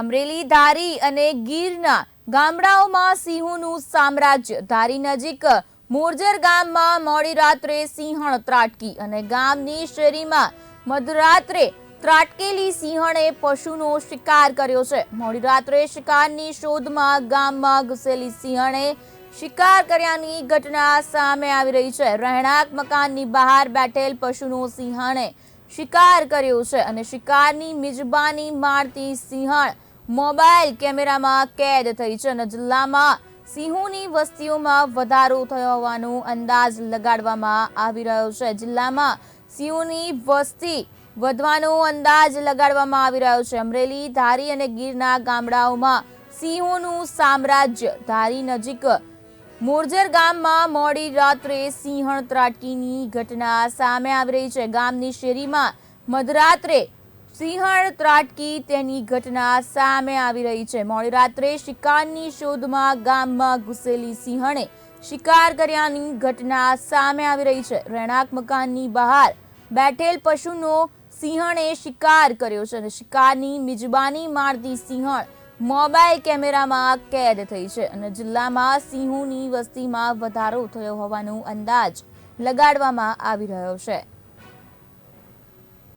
અમરેલી ધારી અને ગીરના ગામડાઓમાં સિંહોનું સામ્રાજ્ય. ધારી નજીક મોરજર ગામમાં મોડી રાત્રે સિંહણ ત્રાટકી અને ગામની શેરીમાં મધરાત્રે ત્રાટકેલી સિંહણે પશુનો શિકાર કર્યો છે. મોડી રાત્રે શિકારની શોધમાં ગામમાં ઘૂસેલી સિંહણે શિકાર કર્યાની ઘટના સામે આવી રહી છે. રહેણાંક મકાનની બહાર બેઠેલ પશુનો સિંહણે શિકાર કર્યો છે અને શિકારની મિજબાની મારતી સિંહણ મોબાઈલ કેમેરામાં કેદ થઈ છે અને જિલ્લામાં સિંહોની વસ્તીઓમાં વધારો થયો હોવાનો અંદાજ લગાડવામાં આવી રહ્યો છે. જિલ્લામાં સિંહોની વસ્તી વધવાનો અંદાજ લગાડવામાં આવી રહ્યો છે. અમરેલી, ધારી અને ગીરના ગામડાઓમાં સિંહોનું સામ્રાજ્ય ધારી નજીક મોરજર ગામમાં મોડી રાત્રે સિંહણ ત્રાટકીની ઘટના સામે આવી રહી છે. ગામની શેરીમાં મધરાત્રે સિંહણ ત્રાટકી તેની ઘટના સામે આવી રહી છે. મોડી રાત્રે શિકારની શોધમાં ગામમાં ઘૂસેલી સિંહણે શિકાર કર્યાની ઘટના સામે આવી રહી છે. રહેણાંક મકાનની બહાર બેઠેલ પશુનો સિંહણે શિકાર કર્યો છે અને શિકારની મિજબાની મારતી સિંહણ મોબાઈલ કેમેરામાં કેદ થઈ છે અને જિલ્લામાં સિંહોની વસ્તીમાં વધારો થયો હોવાનો અંદાજ લગાડવામાં આવી રહ્યો છે.